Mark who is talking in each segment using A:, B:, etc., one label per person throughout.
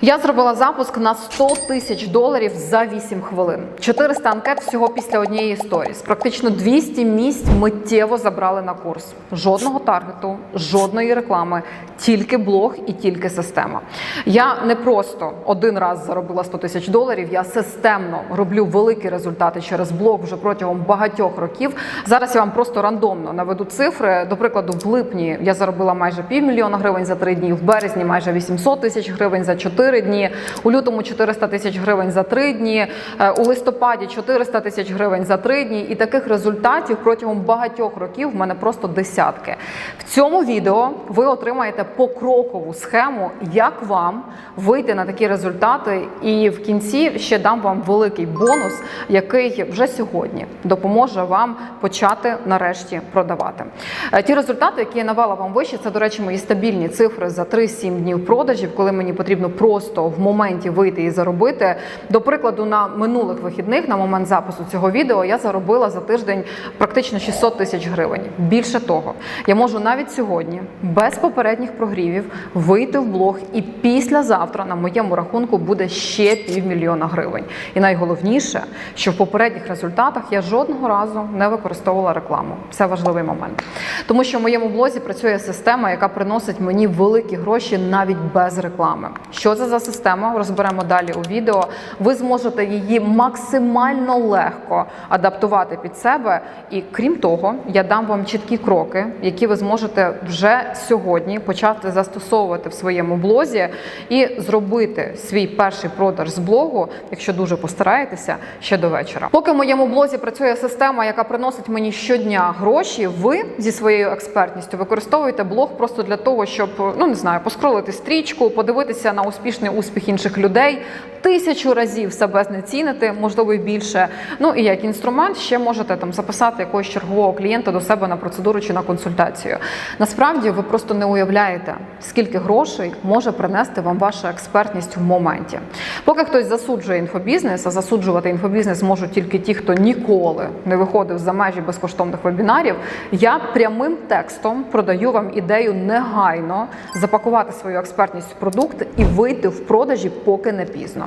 A: Я зробила запуск на 100 тисяч доларів за 8 хвилин. 400 анкет всього після однієї сторіс. Практично 200 місць миттєво забрали на курс. Жодного таргету, жодної реклами, тільки блог і тільки система. Я не просто один раз заробила 100 тисяч доларів. Я системно роблю великі результати через блог вже протягом багатьох років. Зараз я вам просто рандомно наведу цифри. До прикладу, в липні я заробила майже півмільйона гривень за три дні, в березні майже 800 тисяч гривень за 4 дні, у лютому 400 тисяч гривень за 3 дні, е, у листопаді 400 тисяч гривень за 3 дні. І таких результатів протягом багатьох років в мене просто десятки. В цьому відео ви отримаєте покрокову схему, як вам вийти на такі результати. І в кінці ще дам вам великий бонус, який вже сьогодні допоможе вам почати нарешті продавати. Е, Ті результати, які я навела вам вище, це, до речі, мої стабільні цифри за 3-7 днів продажів, коли мені потрібно просто в моменті вийти і заробити. До прикладу, на минулих вихідних, на момент запису цього відео, я заробила за тиждень практично 600 тисяч гривень. Більше того, я можу навіть сьогодні, без попередніх прогрівів, вийти в блог, і післязавтра на моєму рахунку буде ще півмільйона гривень. І найголовніше, що в попередніх результатах я жодного разу не використовувала рекламу. Це важливий момент, тому що в моєму блозі працює система, яка приносить мені великі гроші навіть без реклами. Що це за система? Розберемо далі у відео. Ви зможете її максимально легко адаптувати під себе. І крім того, я дам вам чіткі кроки, які ви зможете вже сьогодні почати застосовувати в своєму блозі і зробити свій перший продаж з блогу, якщо дуже постараєтеся, ще до вечора. Поки в моєму блозі працює система, яка приносить мені щодня гроші, ви зі своєю експертністю використовуєте блог просто для того, щоб ну не знаю, поскролити стрічку, подивитися на успішний успіх інших людей, тисячу разів себе знецінити, можливо, і більше. Ну і як інструмент ще можете там записати якогось чергового клієнта до себе на процедуру чи на консультацію. Насправді ви просто не уявляєте, скільки грошей може принести вам ваша експертність в моменті. Поки хтось засуджує інфобізнес, а засуджувати інфобізнес можуть тільки ті, хто ніколи не виходив за межі безкоштовних вебінарів. Я прямим текстом продаю вам ідею негайно запакувати свою експертність в продукт і вийти в продажі, поки не пізно.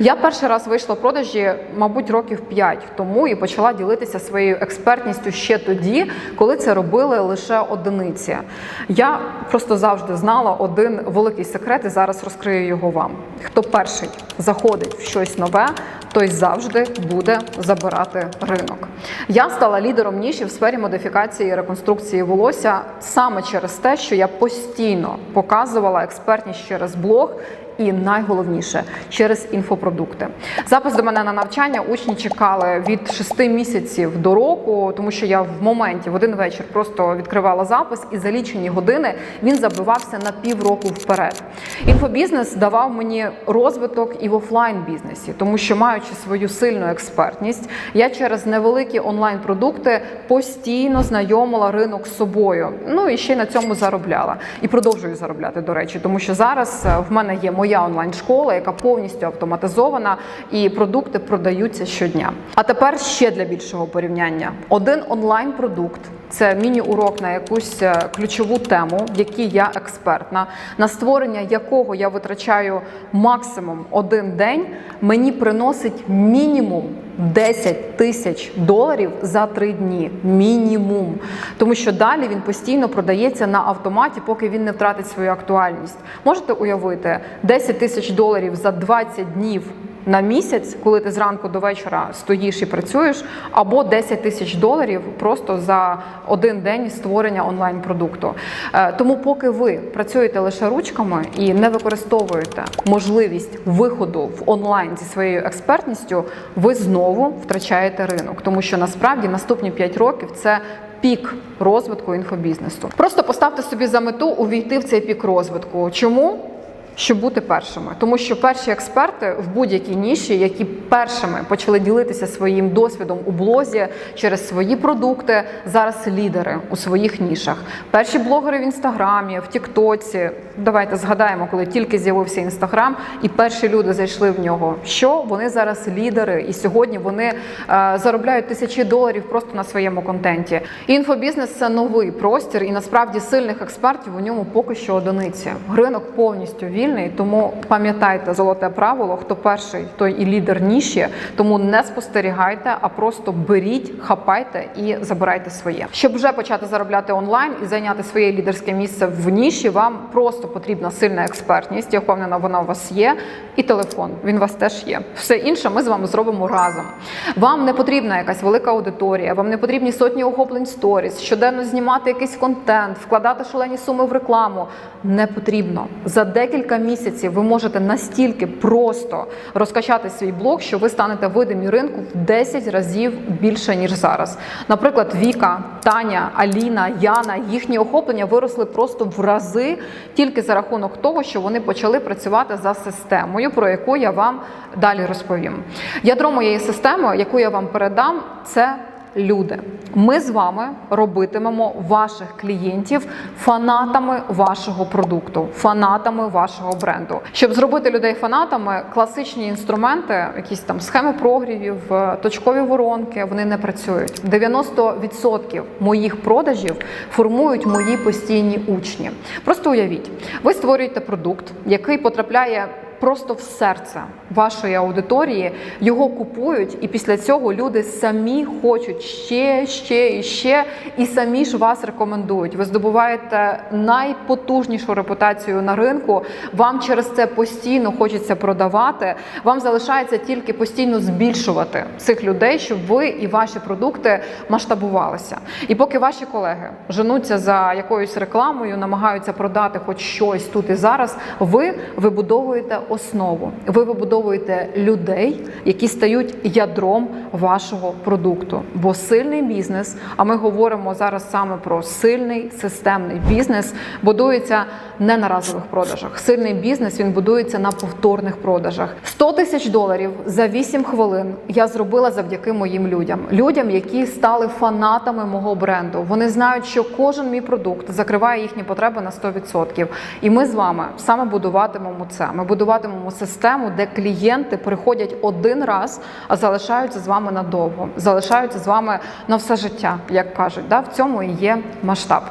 A: Я перший раз вийшла в продажі, мабуть, років 5 тому і почала ділитися своєю експертністю ще тоді, коли це робили лише одиниці. Я просто завжди знала один великий секрет, і зараз розкрию його вам. Хто перший заходить в щось нове, той завжди буде забирати ринок. Я стала лідером ніші в сфері модифікації і реконструкції волосся саме через те, що я постійно показувала експертність через блог. І найголовніше через інфопродукти. Запис до мене на навчання учні чекали від 6 місяців до року, тому що я в моменті в один вечір просто відкривала запис, і за лічені години він забивався на півроку вперед. Інфобізнес давав мені розвиток і в офлайн бізнесі, тому що маючи свою сильну експертність, я через невеликі онлайн-продукти постійно знайомила ринок з собою. Ну і ще на цьому заробляла. І продовжую заробляти, до речі, тому що зараз е, в мене є моя онлайн-школа, яка повністю автоматизована, і продукти продаються щодня. А тепер ще для більшого порівняння: один онлайн-продукт це міні-урок на якусь е, ключову тему, в якій я експертна, на створення якого я витрачаю максимум один день, мені приносить мінімум 10 тисяч доларів за три дні. Мінімум. Тому що далі він постійно продається на автоматі, поки він не втратить свою актуальність. Можете уявити 10 тисяч доларів за 20 днів. На місяць, коли ти зранку до вечора стоїш і працюєш, або 10 тисяч доларів просто за один день створення онлайн-продукту. Е, Тому, поки ви працюєте лише ручками і не використовуєте можливість виходу в онлайн зі своєю експертністю, ви знову втрачаєте ринок, тому що насправді наступні 5 років це. Пік розвитку інфобізнесу. Просто поставте собі за мету увійти в цей пік розвитку. Чому? Щоб бути першими, тому що перші експерти в будь-якій ніші, які першими почали ділитися своїм досвідом у блозі через свої продукти, зараз лідери у своїх нішах. Перші блогери в інстаграмі, в Тіктоці. Давайте згадаємо, коли тільки з'явився інстаграм, і перші люди зайшли в нього. Що вони зараз лідери, і сьогодні вони е, заробляють тисячі доларів просто на своєму контенті. Інфобізнес це новий простір, і насправді сильних експертів у ньому поки що одиниці. Ринок повністю вільний. Тому пам'ятайте золоте правило: хто перший, той і лідер ніші. Тому не спостерігайте, а просто беріть, хапайте і забирайте своє. Щоб вже почати заробляти онлайн і зайняти своє лідерське місце в ніші, вам просто потрібна сильна експертність. Я впевнена, вона у вас є. І телефон він у вас теж є. Все інше ми з вами зробимо разом. Вам не потрібна якась велика аудиторія, вам не потрібні сотні охоплень сторіс, щоденно знімати якийсь контент, вкладати шалені суми в рекламу. Не потрібно за декілька місяців. Ви можете настільки просто розкачати свій блог, що ви станете видимі ринку в 10 разів більше ніж зараз. Наприклад, Віка, Таня, Аліна, Яна, їхні охоплення виросли просто в рази тільки за рахунок того, що вони почали працювати за системою, про яку я вам далі розповім. Ядро моєї системи, яку я вам передам, це люди. Ми з вами робитимемо ваших клієнтів фанатами вашого продукту, фанатами вашого бренду. Щоб зробити людей фанатами, класичні інструменти, якісь там схеми прогрівів, е, точкові воронки, вони не працюють. 90% моїх продажів формують мої постійні учні. Просто уявіть, ви створюєте продукт, який потрапляє просто в серце вашої аудиторії, його купують, і після цього люди самі хочуть ще, ще і ще, і самі ж вас рекомендують. Ви здобуваєте найпотужнішу репутацію на ринку. Вам через це постійно хочеться продавати. Вам залишається тільки постійно збільшувати цих людей, щоб ви і ваші продукти масштабувалися. І поки ваші колеги женуться за якоюсь рекламою, намагаються продати хоч щось тут і зараз, ви вибудовуєте основу. Ви вибудовуєте людей, які стають ядром вашого продукту. Бо сильний бізнес, а ми говоримо зараз саме про сильний системний бізнес, будується не на разових продажах. Сильний бізнес він будується на повторних продажах. 100 тисяч доларів за 8 хвилин я зробила завдяки моїм людям, людям, які стали фанатами мого бренду. Вони знають, що кожен мій продукт закриває їхні потреби на 100%. І ми з вами саме будуватимемо це. Ми будуватимемо систему, де клієнти приходять один раз, а залишаються з вами надовго, залишаються з вами на все життя, як кажуть. Да? В цьому і є масштаб.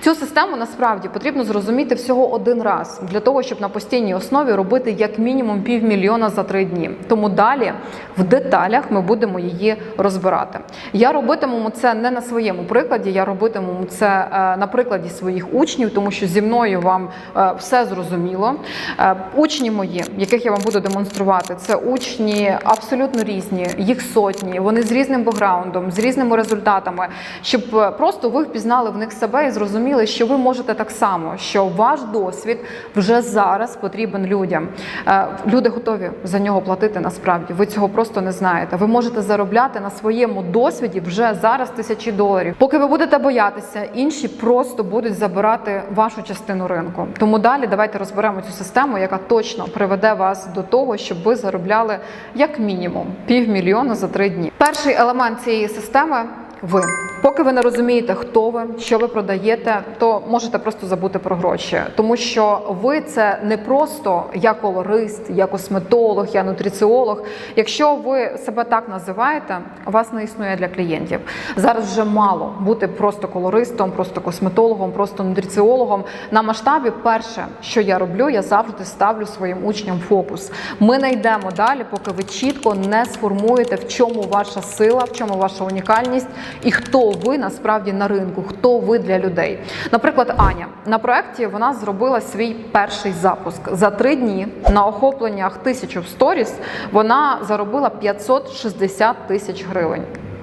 A: Цю систему насправді потрібно зрозуміти всього один раз для того, щоб на постійній основі робити як мінімум півмільйона за три дні. Тому далі в деталях ми будемо її розбирати. Я робитиму це не на своєму прикладі, я робитиму це е, на прикладі своїх учнів, тому що зі мною вам е, все зрозуміло. Е, Учні мої, яких я вам буду демонструвати, це учні абсолютно різні, їх сотні. Вони з різним бекграундом, з різними результатами, щоб просто ви впізнали в них себе і зрозуміли, що ви можете так само, що ваш досвід вже зараз потрібен людям. Е, Люди готові за нього платити насправді. Ви цього просто не знаєте. Ви можете заробляти на своєму досвіді вже зараз тисячі доларів. Поки ви будете боятися, інші просто будуть забирати вашу частину ринку. Тому далі давайте розберемо цю систему, яка точно приведе вас до того, щоб ви заробляли як мінімум півмільйона за три дні. Перший елемент цієї системи. Ви, поки ви не розумієте, хто ви, що ви продаєте, то можете просто забути про гроші, тому що ви це не просто я колорист, я косметолог, я нутриціолог. Якщо ви себе так називаєте, вас не існує для клієнтів. Зараз вже мало бути просто колористом, просто косметологом, просто нутриціологом. На масштабі, перше, що я роблю, я завжди ставлю своїм учням фокус. Ми не йдемо далі, поки ви чітко не сформуєте, в чому ваша сила, в чому ваша унікальність і хто ви насправді на ринку, хто ви для людей. Наприклад, Аня на проєкті вона зробила свій перший запуск за три дні на охопленнях тисячу в сторіс. Вона заробила 560 тисяч гривень.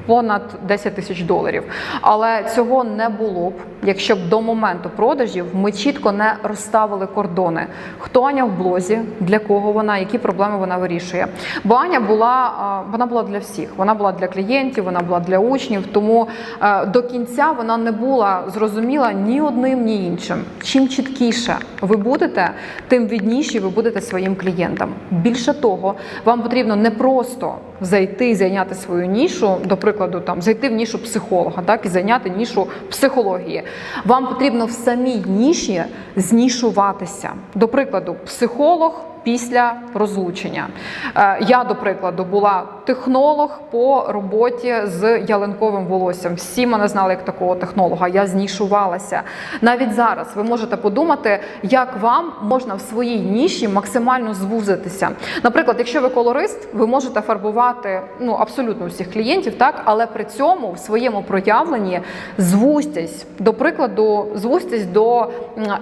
A: Понад 10 тисяч доларів, але цього не було б, якщо б до моменту продажів ми чітко не розставили кордони. Хто Аня в блозі, для кого вона, які проблеми вона вирішує. Бо Аня була вона була для всіх. Вона була для клієнтів, вона була для учнів. Тому е, до кінця вона не була зрозуміла ні одним, ні іншим. Чим чіткіше ви будете, тим відніші ви будете своїм клієнтам. Більше того, вам потрібно не просто зайти і зайняти свою нішу, до прикладу, там зайти в нішу психолога, так і зайняти нішу психології. Вам потрібно в самій ніші знішуватися. До прикладу, психолог після розлучення. Е, Я, до прикладу, була технолог по роботі з ялинковим волоссям. Всі мене знали як такого технолога. Я знішувалася. Навіть зараз ви можете подумати, як вам можна в своїй ніші максимально звузитися. Наприклад, якщо ви колорист, ви можете фарбувати ну абсолютно всіх клієнтів, так але при цьому в своєму проявленні звустесь. До прикладу, звустесь до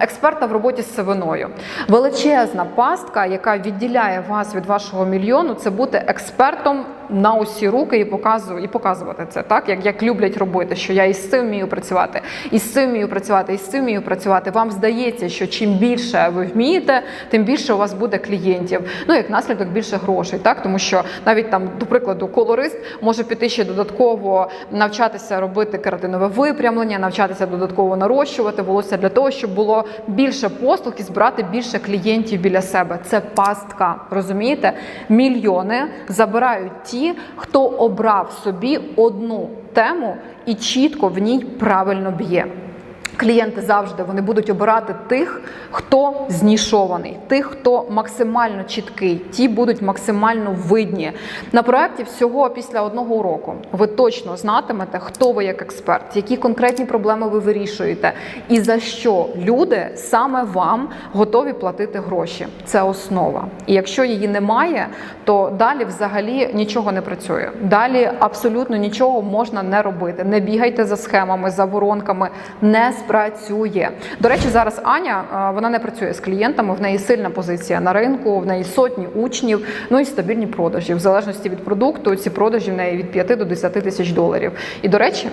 A: експерта в роботі з сивиною. Величезна пастка, яка відділяє вас від вашого мільйону, це бути експертом на усі руки і показу, і показувати це, так як, як люблять робити, що я із цим вмію працювати, і з цим вмію працювати, і з цим вмію працювати. Вам здається, що чим більше ви вмієте, тим більше у вас буде клієнтів. Ну як наслідок більше грошей, так тому що навіть там, до прикладу, колорист може піти ще додатково навчатися робити кератинове випрямлення, навчатися додатково нарощувати волосся для того, щоб було більше послуг і збирати більше клієнтів біля себе. Це пастка, розумієте? Мільйони забирають ті, хто обрав собі одну тему і чітко в ній правильно б'є. Клієнти завжди вони будуть обирати тих, хто знішований, тих, хто максимально чіткий, ті будуть максимально видні. На проєкті всього після одного уроку ви точно знатимете, хто ви як експерт, які конкретні проблеми ви вирішуєте, і за що люди саме вам готові платити гроші. Це основа. І якщо її немає, то далі взагалі нічого не працює. Далі абсолютно нічого можна не робити. Не бігайте за схемами, за воронками, не спрацює. До речі, зараз Аня е, вона не працює з клієнтами. В неї сильна позиція на ринку, в неї сотні учнів, ну і стабільні продажі. В залежності від продукту, ці продажі в неї від 5 до 10 тисяч доларів. І до речі.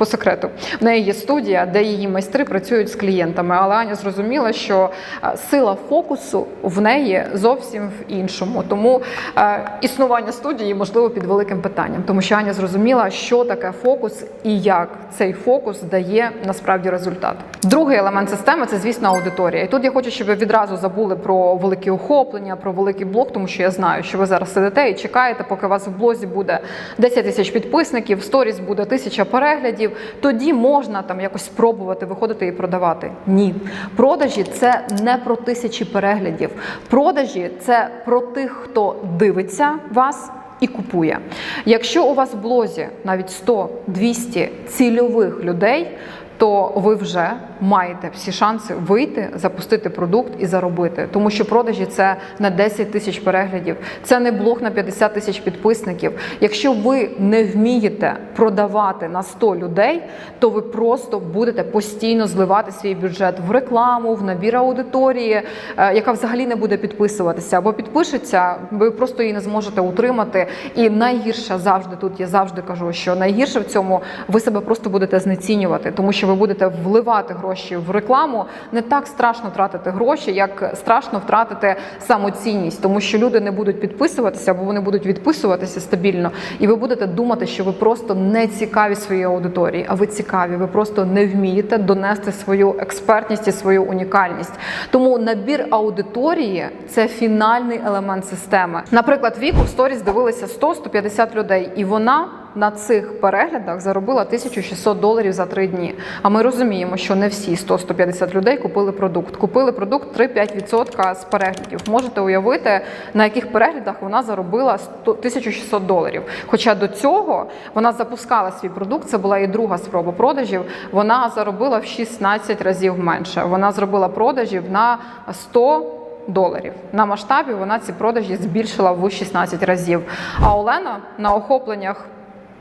A: По секрету, в неї є студія, де її майстри працюють з клієнтами. Але Аня зрозуміла, що е, сила фокусу в неї зовсім в іншому. Тому е, існування студії можливо під великим питанням, тому що Аня зрозуміла, що таке фокус і як цей фокус дає насправді результат. Другий елемент системи це, звісно, аудиторія. І тут я хочу, щоб ви відразу забули про великі охоплення, про великий блог, тому що я знаю, що ви зараз сидите і чекаєте, поки у вас в блозі буде 10 тисяч підписників, в сторіс буде тисяча переглядів. Тоді можна там якось спробувати виходити і продавати. Ні, продажі це не про тисячі переглядів. Продажі це про тих, хто дивиться вас. І купує. Якщо у вас в блозі навіть 100-200 цільових людей, то ви вже маєте всі шанси вийти, запустити продукт і заробити. Тому що продажі це на 10 тисяч переглядів, це не блог на 50 тисяч підписників. Якщо ви не вмієте продавати на 100 людей, то ви просто будете постійно зливати свій бюджет в рекламу, в набір аудиторії, е, яка взагалі не буде підписуватися або підпишеться, ви просто її не зможете утримати. І найгірше завжди тут я завжди кажу, що найгірше в цьому ви себе просто будете знецінювати, тому що ви будете вливати гроші в рекламу. Не так страшно тратити гроші, як страшно втратити самоцінність, тому що люди не будуть підписуватися або вони будуть відписуватися стабільно, і ви будете думати, що ви просто не цікаві своїй аудиторії, а ви цікаві. Ви просто не вмієте донести свою експертність і свою унікальність. Тому набір аудиторії це фінальний елемент системи. Наприклад, віку в сторіс дивилися 100-150 людей, і вона на цих переглядах заробила 1600 доларів за три дні. А ми розуміємо, що не всі 100-150 людей купили продукт. Купили продукт 3-5% з переглядів. Можете уявити, на яких переглядах вона заробила 100 1600 доларів. Хоча до цього вона запускала свій продукт. Це була і друга спроба продажів. Вона заробила в 16 разів менше. Вона зробила продажів на 100 доларів. На масштабі вона ці продажі збільшила в 16 разів. А Олена на охопленнях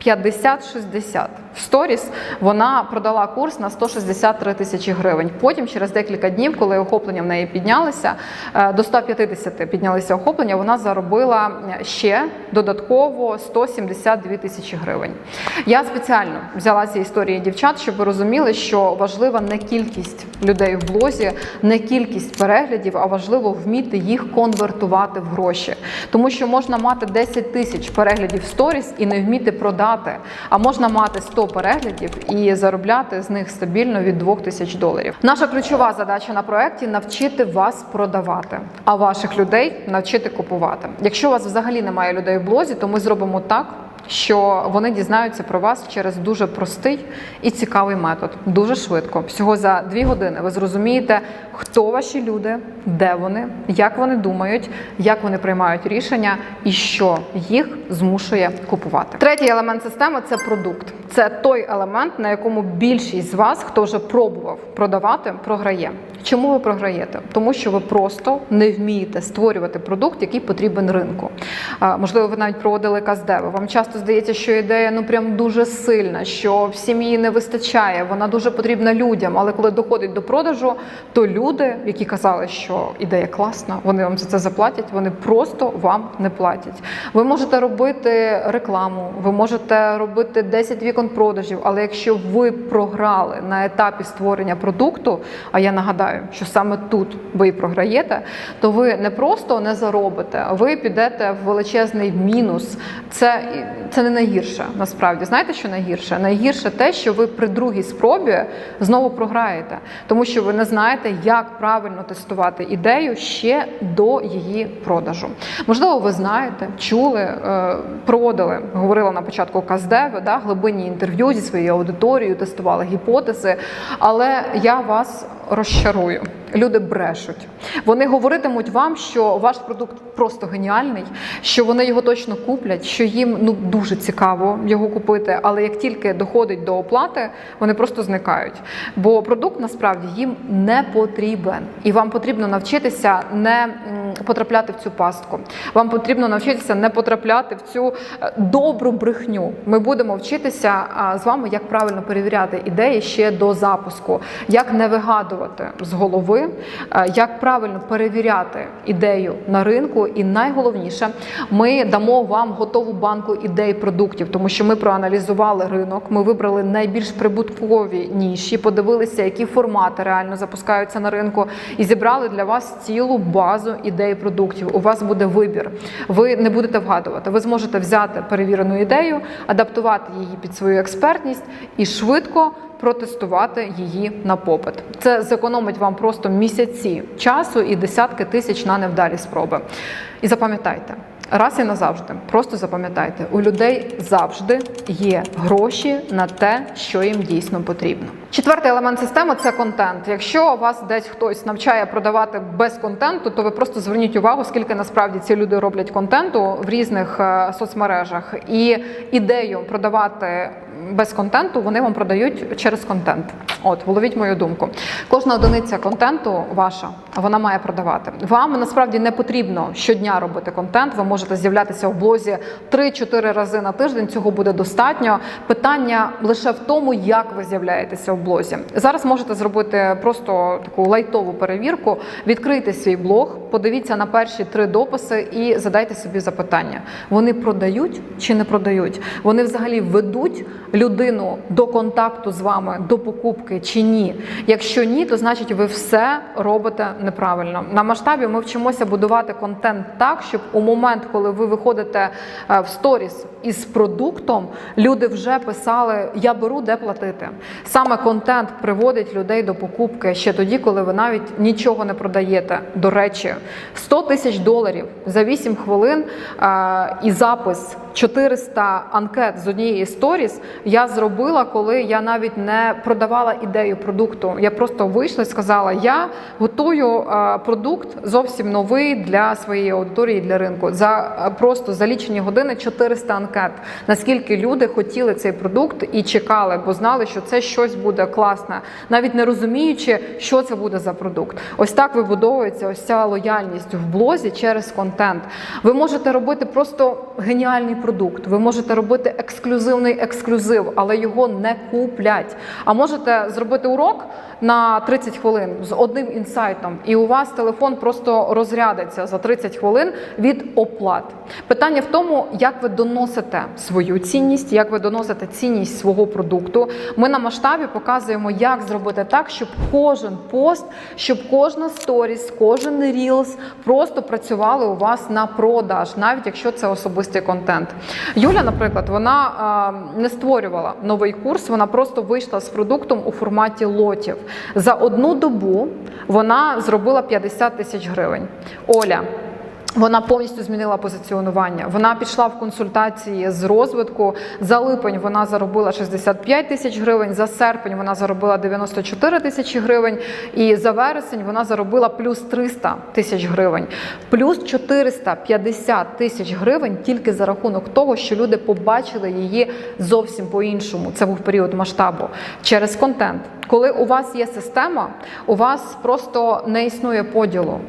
A: 50-60. В сторіс вона продала курс на 163 тисячі гривень. Потім, через декілька днів, коли охоплення в неї піднялися, е, до 150 піднялися охоплення, вона заробила ще додатково 172 тисячі гривень. Я спеціально взяла ці історії дівчат, щоб ви розуміли, що важлива не кількість людей в блозі, не кількість переглядів, а важливо вміти їх конвертувати в гроші. Тому що можна мати 10 тисяч переглядів в сторіс і не вміти продати, а можна мати 100 переглядів і заробляти з них стабільно від 2 тисяч доларів. Наша ключова задача на проєкті навчити вас продавати, а ваших людей навчити купувати. Якщо у вас взагалі немає людей в блозі, то ми зробимо так. Що вони дізнаються про вас через дуже простий і цікавий метод. Дуже швидко. Всього за дві години ви зрозумієте, хто ваші люди, де вони, як вони думають, як вони приймають рішення і що їх змушує купувати. Третій елемент системи це продукт. Це той елемент, на якому більшість з вас, хто вже пробував продавати, програє. Чому ви програєте? Тому що ви просто не вмієте створювати продукт, який потрібен ринку. Можливо, ви навіть проводили каздеви. Вам часто здається, що ідея ну прям дуже сильна, що в сім'ї не вистачає, вона дуже потрібна людям. Але коли доходить до продажу, то люди, які казали, що ідея класна, вони вам за це заплатять, вони просто вам не платять. Ви можете робити рекламу, ви можете робити 10 вікон продажів, але якщо ви програли на етапі створення продукту, а я нагадаю, що саме тут ви програєте, то ви не просто не заробите, ви підете в величезний мінус. Це, це не найгірше насправді. Знаєте, що найгірше? Найгірше те, що ви при другій спробі знову програєте, тому що ви не знаєте, як правильно тестувати ідею ще до її продажу. Можливо, ви знаєте, чули, е, проводили, говорила на початку каздеви, да, глибинні інтерв'ю зі своєю аудиторією, тестували гіпотези, але я вас розчарую. Люди брешуть. Вони говоритимуть вам, що ваш продукт просто геніальний, що вони його точно куплять, що їм ну дуже цікаво його купити. Але як тільки доходить до оплати, вони просто зникають. Бо продукт насправді їм не потрібен, і вам потрібно навчитися не потрапляти в цю пастку. Вам потрібно навчитися не потрапляти в цю е, добру брехню. Ми будемо вчитися з вами, як правильно перевіряти ідеї ще до запуску, як не вигадувати з голови, е, як правильно перевіряти ідею на ринку. І найголовніше, ми дамо вам готову банку ідей продуктів, тому що ми проаналізували ринок. Ми вибрали найбільш прибуткові ніші, подивилися, які формати реально запускаються на ринку, і зібрали для вас цілу базу ідей продуктів. У вас буде вибір. Ви не будете вгадувати. Ви зможете взяти перевірену ідею, адаптувати її під свою експертність і швидко протестувати її на попит. Це зекономить вам просто місяці часу і десятки тисяч на невдалі спроби. І запам'ятайте. Раз і назавжди, просто запам'ятайте, у людей завжди є гроші на те, що їм дійсно потрібно. Четвертий елемент системи це контент. Якщо вас десь хтось навчає продавати без контенту, то ви просто зверніть увагу, скільки насправді ці люди роблять контенту в різних е, соцмережах. І ідею продавати без контенту вони вам продають через контент. От, вловіть мою думку. Кожна одиниця контенту ваша, вона має продавати. Вам насправді не потрібно щодня робити контент. Ви можете з'являтися в блозі 3-4 рази на тиждень. Цього буде достатньо. Питання лише в тому, як ви з'являєтеся в блозі. Зараз можете зробити просто таку лайтову перевірку. Відкрийте свій блог, подивіться на перші три дописи і задайте собі запитання: вони продають чи не продають? Вони взагалі ведуть людину до контакту з вами, до покупки чи ні? Якщо ні, то значить ви все робите неправильно. На масштабі ми вчимося будувати контент так, щоб у момент, коли ви виходите е, в сторіс із продуктом, люди вже писали Я беру де платити. Саме контент приводить людей до покупки ще тоді, коли ви навіть нічого не продаєте. До речі, 100 тисяч доларів за 8 хвилин е, і запис 400 анкет з однієї сторіс я зробила, коли я навіть не продавала ідею продукту. Я просто вийшла і сказала: я готую е, продукт зовсім новий для своєї аудиторії для ринку. За е, просто за лічені години 400 анкет. Наскільки люди хотіли цей продукт і чекали, бо знали, що це щось буде класне, навіть не розуміючи, що це буде за продукт. Ось так вибудовується ось ця лояльність в блозі через контент. Ви можете робити просто геніальний продукт. Ви можете робити ексклюзивний ексклюзив, але його не куплять. А можете зробити урок на 30 хвилин з одним інсайтом, і у вас телефон просто розрядиться за 30 хвилин від оплат. Питання в тому, як ви доносите свою цінність, як ви доносите цінність свого продукту. Ми на масштабі показуємо, як зробити так, щоб кожен пост, щоб кожна сторіс, кожен рілс просто працювали у вас на продаж, навіть якщо це особистий контент. Юля, наприклад, вона е, не створювала новий курс, вона просто вийшла з продуктом у форматі лотів. За одну добу вона зробила 50 тисяч гривень. Оля. Вона повністю змінила позиціонування. Вона пішла в консультації з розвитку. За липень вона заробила 65 тисяч гривень. За серпень вона заробила 94 тисячі гривень. І за вересень вона заробила плюс 300 тисяч гривень, плюс 450 тисяч гривень тільки за рахунок того, що люди побачили її зовсім по-іншому. Це був період масштабу через контент. Коли у вас є система, у вас просто не існує поділу.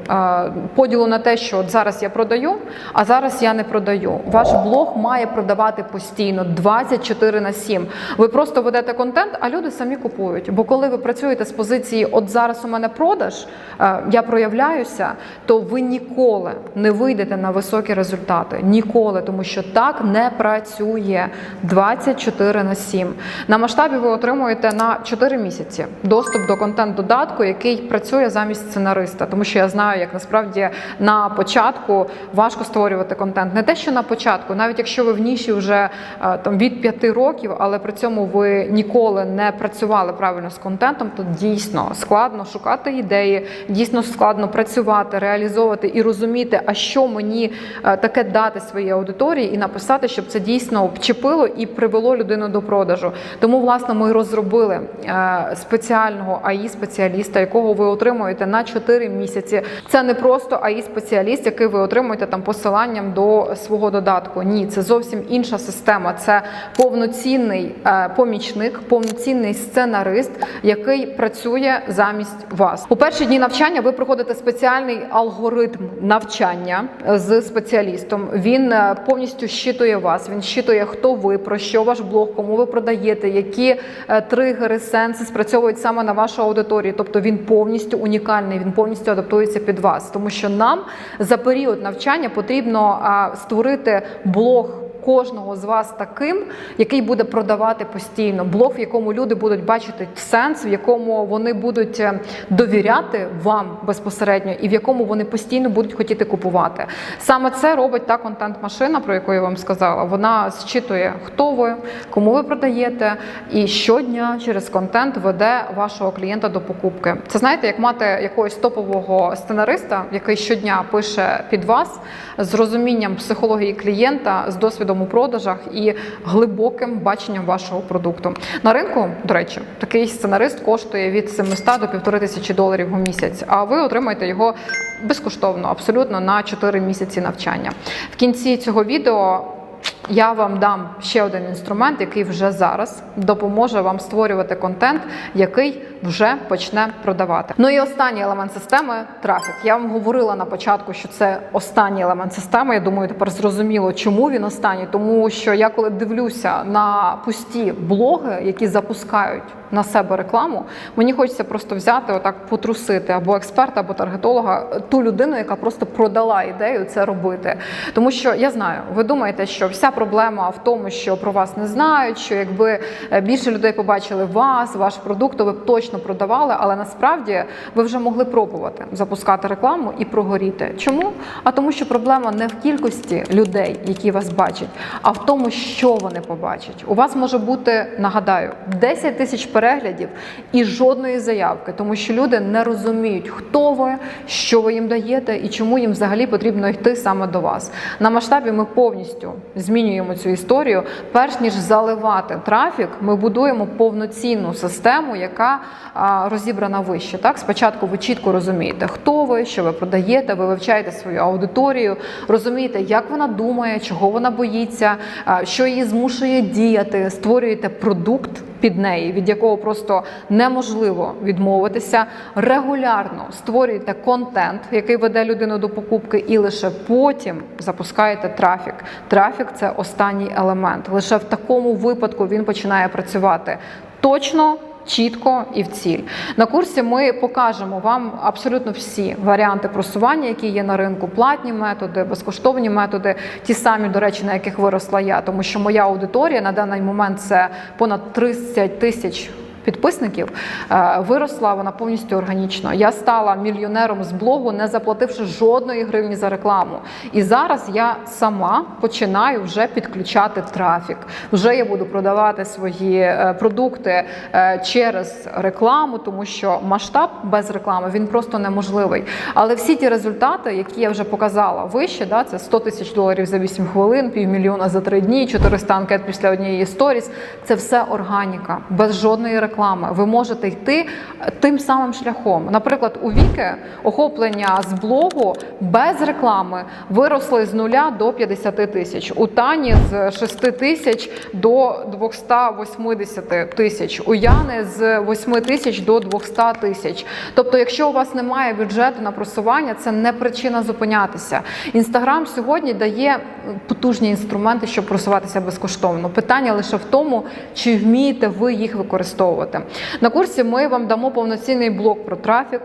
A: Поділу на те, що зараз я продаю, а зараз я не продаю. Ваш блог має продавати постійно 24 на 7. Ви просто ведете контент, а люди самі купують. Бо коли ви працюєте з позиції От зараз у мене продаж, я проявляюся, то ви ніколи не вийдете на високі результати. Ніколи, тому що так не працює 24 на 7. На масштабі ви отримуєте на 4 місяці доступ до контент-додатку, який працює замість сценариста, тому що я знаю, як насправді на початку важко створювати контент. Не те, що на початку, навіть якщо ви в ніші вже е, там від 5 років, але при цьому ви ніколи не працювали правильно з контентом, то дійсно складно шукати ідеї, дійсно складно працювати, реалізовувати і розуміти, а що мені е, таке дати своїй аудиторії, і написати, щоб це дійсно вчепило і привело людину до продажу. Тому, власне, ми розробили е, спеціального АІ спеціаліста, якого ви отримуєте на 4 місяці. Це не просто АІ спеціаліст, який ви отримуєте там посиланням до свого додатку. Ні, це зовсім інша система. Це повноцінний е, помічник, повноцінний сценарист, який працює замість вас. У перші дні навчання ви проходите спеціальний алгоритм навчання з спеціалістом. Він е, повністю щитує вас. Він щитує, хто ви, про що ваш блог, кому ви продаєте, які е, тригери, сенси спрацьовують саме на вашу аудиторію. Тобто він повністю унікальний, він повністю адаптується під вас, тому що нам за період навчання потрібно створити блог. Кожного з вас таким, який буде продавати постійно блог, в якому люди будуть бачити сенс, в якому вони будуть е, довіряти вам безпосередньо, і в якому вони постійно будуть хотіти купувати. Саме це робить та контент-машина, про яку я вам сказала. Вона зчитує, хто ви, кому ви продаєте, і щодня через контент веде вашого клієнта до покупки. Це знаєте, як мати якогось топового сценариста, який щодня пише під вас з розумінням психології клієнта, з досвідом у продажах і глибоким баченням вашого продукту. На ринку, до речі, такий сценарист коштує від 700 до 1500 доларів у місяць, а ви отримаєте його безкоштовно, абсолютно на 4 місяці навчання. В кінці цього відео. Я вам дам ще один інструмент, який вже зараз допоможе вам створювати контент, який вже почне продавати. Ну і останній елемент системи трафік. Я вам говорила на початку, що це останній елемент системи. Я думаю, тепер зрозуміло, чому він останній. Тому що я коли дивлюся на пусті блоги, які запускають на себе рекламу, мені хочеться просто взяти отак потрусити або експерта, або таргетолога, ту людину, яка просто продала ідею це робити. Тому що я знаю, ви думаєте, що вся проблема в тому, що про вас не знають, що якби е, більше людей побачили вас, ваш продукт, то ви б точно продавали, але насправді ви вже могли пробувати запускати рекламу і прогоріти. Чому? А тому, що проблема не в кількості людей, які вас бачать, а в тому, що вони побачать. У вас може бути, нагадаю, 10 тисяч переглядів і жодної заявки, тому що люди не розуміють, хто ви, що ви їм даєте і чому їм взагалі потрібно йти саме до вас. На масштабі ми повністю змінюємо цю історію. Перш ніж заливати трафік, ми будуємо повноцінну систему, яка розібрана вище. Так, спочатку ви чітко розумієте, хто ви, що ви продаєте, ви вивчаєте свою аудиторію, розумієте, як вона думає, чого вона боїться, що її змушує діяти, створюєте продукт під неї, від якого просто неможливо відмовитися. Регулярно створюєте контент, який веде людину до покупки, і лише потім запускаєте трафік. Трафік це останній елемент. Лише в такому випадку він починає працювати точно. Чітко і в ціль. На курсі ми покажемо вам абсолютно всі варіанти просування, які є на ринку, платні методи, безкоштовні методи, ті самі, до речі, на яких виросла я, тому що моя аудиторія на даний момент це понад 30 тисяч підписників, е, виросла вона повністю органічно. Я стала мільйонером з блогу, не заплативши жодної гривні за рекламу. І зараз я сама починаю вже підключати трафік. Вже я буду продавати свої е, продукти е, через рекламу, тому що масштаб без реклами він просто неможливий. Але всі ті результати, які я вже показала вище, да, це 100 тисяч доларів за 8 хвилин, півмільйона за 3 дні, 400 анкет після однієї сторіс. Це все органіка, без жодної реклами. Ви можете йти тим самим шляхом. Наприклад, у Віки охоплення з блогу без реклами виросли з нуля до 50 тисяч. У Тані з 6 тисяч до 280 тисяч. У Яни з 8 тисяч до 200 тисяч. Тобто, якщо у вас немає бюджету на просування, це не причина зупинятися. Інстаграм сьогодні дає потужні інструменти, щоб просуватися безкоштовно. Питання лише в тому, чи вмієте ви їх використовувати. На курсі ми вам дамо повноцінний блок про трафік.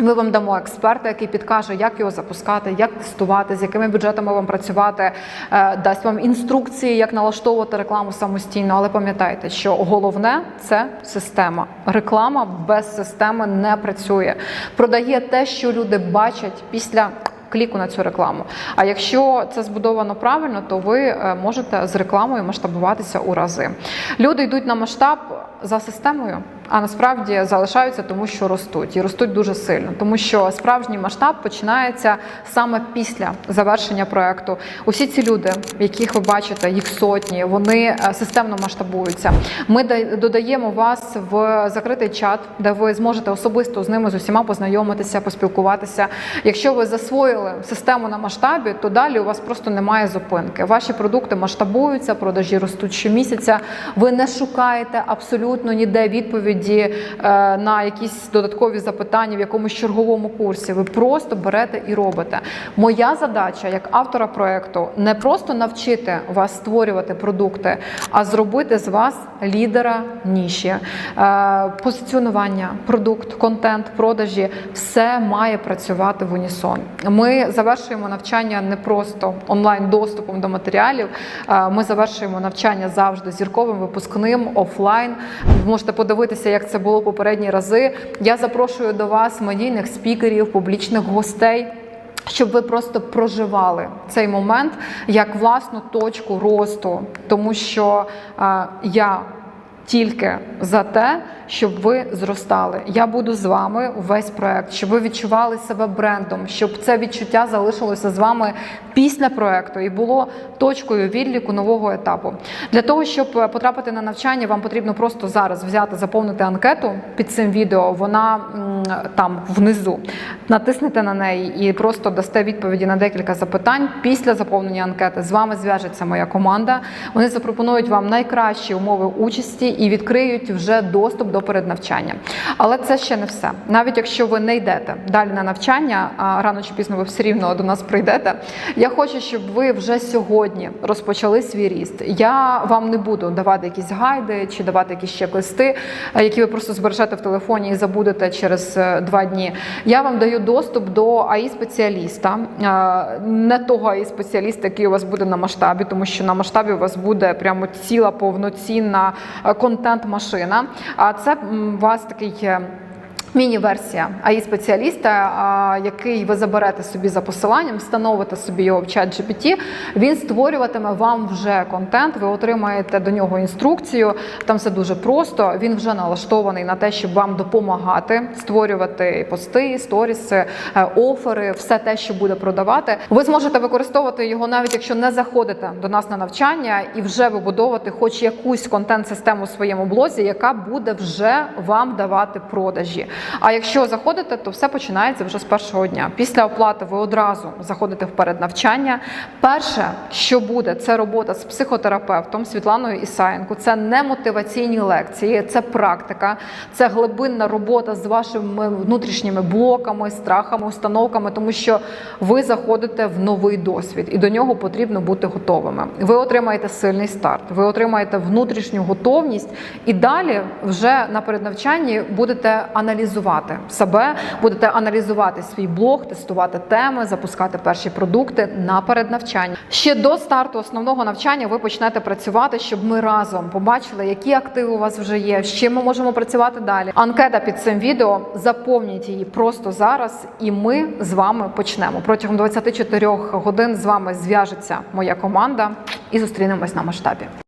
A: Ми вам дамо експерта, який підкаже, як його запускати, як тестувати, з якими бюджетами вам працювати, е, дасть вам інструкції, як налаштовувати рекламу самостійно. Але пам'ятайте, що головне це система. Реклама без системи не працює. Продає те, що люди бачать після. Кліку на цю рекламу. А якщо це збудовано правильно, то ви е, можете з рекламою масштабуватися у рази. Люди йдуть на масштаб за системою, а насправді залишаються тому, що ростуть і ростуть дуже сильно, тому що справжній масштаб починається саме після завершення проекту. Усі ці люди, яких ви бачите, їх сотні, вони е, системно масштабуються. Ми додаємо вас в закритий чат, де ви зможете особисто з ними з усіма познайомитися, поспілкуватися. Якщо ви засвоїли систему на масштабі, то далі у вас просто немає зупинки. Ваші продукти масштабуються, продажі ростуть щомісяця. Ви не шукаєте абсолютно ніде відповіді е, на якісь додаткові запитання в якомусь черговому курсі. Ви просто берете і робите. Моя задача як автора проекту не просто навчити вас створювати продукти, а зробити з вас лідера ніші, Е, позиціонування, продукт, контент, продажі все має працювати в унісон. Ми завершуємо навчання не просто онлайн доступом до матеріалів. Е, Ми завершуємо навчання завжди зірковим випускним офлайн. Ви можете подивитися, як це було попередні рази. Я запрошую до вас медійних спікерів, публічних гостей. Щоб ви просто проживали цей момент як власну точку росту, тому що е, я тільки за те, щоб ви зростали. Я буду з вами весь проект, щоб ви відчували себе брендом, щоб це відчуття залишилося з вами після проекту і було точкою відліку нового етапу. Для того, щоб потрапити на навчання, вам потрібно просто зараз взяти, заповнити анкету під цим відео. Вона там внизу. Натиснете на неї і просто дасте відповіді на декілька запитань. Після заповнення анкети з вами зв'яжеться моя команда. Вони запропонують вам найкращі умови участі і відкриють вже доступ до переднавчання. Але це ще не все. Навіть якщо ви не йдете далі на навчання, а рано чи пізно ви все рівно до нас прийдете. Я хочу, щоб ви вже сьогодні розпочали свій ріст. Я вам не буду давати якісь гайди чи давати якісь чек-листи, які ви просто збережете в телефоні і забудете через е, два дні. Я вам даю доступ до АІ спеціаліста, е, не того АІ спеціаліста, який у вас буде на масштабі, тому що на масштабі у вас буде прямо ціла повноцінна е, контент-машина. А це у вас такий. Міні-версія АІ спеціаліста, який ви заберете собі за посиланням, встановите собі його в чат GPT, він створюватиме вам вже контент. Ви отримаєте до нього інструкцію. Там все дуже просто. Він вже налаштований на те, щоб вам допомагати створювати пости, сторіси, е, офери, все те, що буде продавати. Ви зможете використовувати його навіть якщо не заходите до нас на навчання і вже вибудовувати хоч якусь контент-систему в своєму блозі, яка буде вже вам давати продажі. А якщо заходите, то все починається вже з першого дня. Після оплати ви одразу заходите в переднавчання. Перше, що буде, це робота з психотерапевтом Світланою Ісаєнко. Це не мотиваційні лекції, це практика, це глибинна робота з вашими внутрішніми блоками, страхами, установками, тому що ви заходите в новий досвід, і до нього потрібно бути готовими. Ви отримаєте сильний старт, ви отримаєте внутрішню готовність, і далі вже на переднавчанні будете аналізувати аналізувати себе, будете аналізувати свій блог, тестувати теми, запускати перші продукти на переднавчання. Ще до старту основного навчання ви почнете працювати, щоб ми разом побачили, які активи у вас вже є, з чим ми можемо працювати далі. Анкета під цим відео заповніть її просто зараз, і ми з вами почнемо. Протягом 24 годин з вами зв'яжеться моя команда і зустрінемось на масштабі.